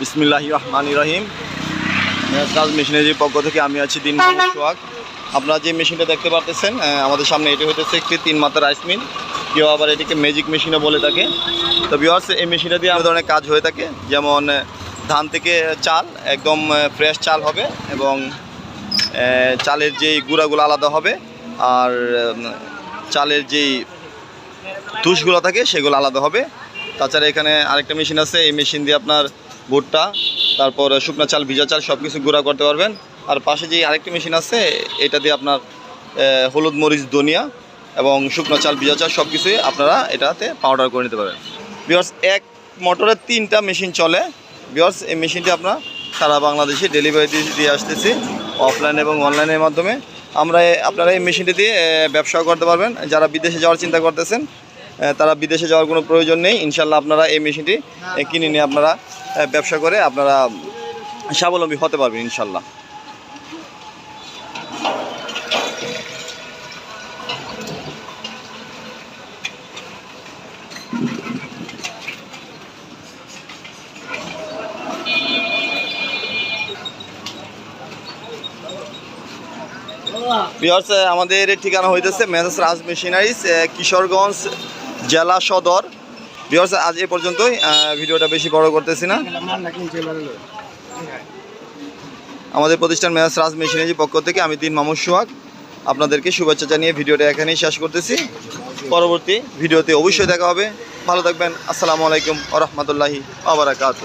বিসমিল্লাহি রহমান রহিম। মেসরাজ মেশিনারির পক্ষ থেকে আমি আছি দিন সোহাগ। আপনারা যে মেশিনটা দেখতে পারতেছেন আমাদের সামনে এটি হইতেছে একটি তিন মাত্রা রাইস মিল। কেউ আবার এটিকে ম্যাজিক মেশিনও বলে থাকে। তো বিওয়ার্স এই মেশিনটা দিয়ে আমাদের অনেক কাজ হয়ে থাকে। যেমন ধান থেকে চাল, একদম ফ্রেশ চাল হবে এবং চালের যেই গুঁড়াগুলো আলাদা হবে আর চালের যেই তুষগুলো থাকে সেগুলো আলাদা হবে। তাছাড়া এখানে আরেকটা মেশিন আছে, এই মেশিন দিয়ে আপনার ভুট্টা, তারপর শুকনা চাল, ভিজা চাল সব কিছু গুঁড়া করতে পারবেন। আর পাশে যে আরেকটি মেশিন আছে, এটা দিয়ে আপনার হলুদ মরিচ, ধনিয়া এবং শুকনো চাল, ভিজা চাল সব কিছুই আপনারা এটাতে পাউডার করে নিতে পারবেন। বিকজ এক মোটরে তিনটা মেশিন চলে। বিকজ এই মেশিনটি আপনার সারা বাংলাদেশে ডেলিভারি দিয়ে আসতেছি অফলাইন এবং অনলাইনের মাধ্যমে। আমরা আপনারা এই মেশিনটি দিয়ে ব্যবসা করতে পারবেন। যারা বিদেশে যাওয়ার চিন্তা করতেছেন তারা বিদেশে যাওয়ার কোনো প্রয়োজন নেই। ইনশাল্লাহ আপনারা এই মেশিনটি কিনে নিয়ে আপনারা ব্যবসা করে আপনারা স্বাবলম্বী হতে পারবেন ইনশাল্লাহ আমাদের ঠিকানা হইতেছে মেসাস রাজ মেশিনারিজ কিশোরগঞ্জ জেলা সদর। আজ এ পর্যন্তই। ভিডিওটা বেশি বড় করতেছি না। আমাদের প্রতিষ্ঠান মেয়াজ রাজ মেশিনারির পক্ষ থেকে আমি তিন মামুদ সোহাগ। আপনাদেরকে শুভেচ্ছা জানিয়ে ভিডিওটা এখানেই শেষ করতেছি। পরবর্তী ভিডিওতে অবশ্যই দেখা হবে। ভালো থাকবেন। আসসালামু আলাইকুম আ রহমতুল্লাহি আবরাকাত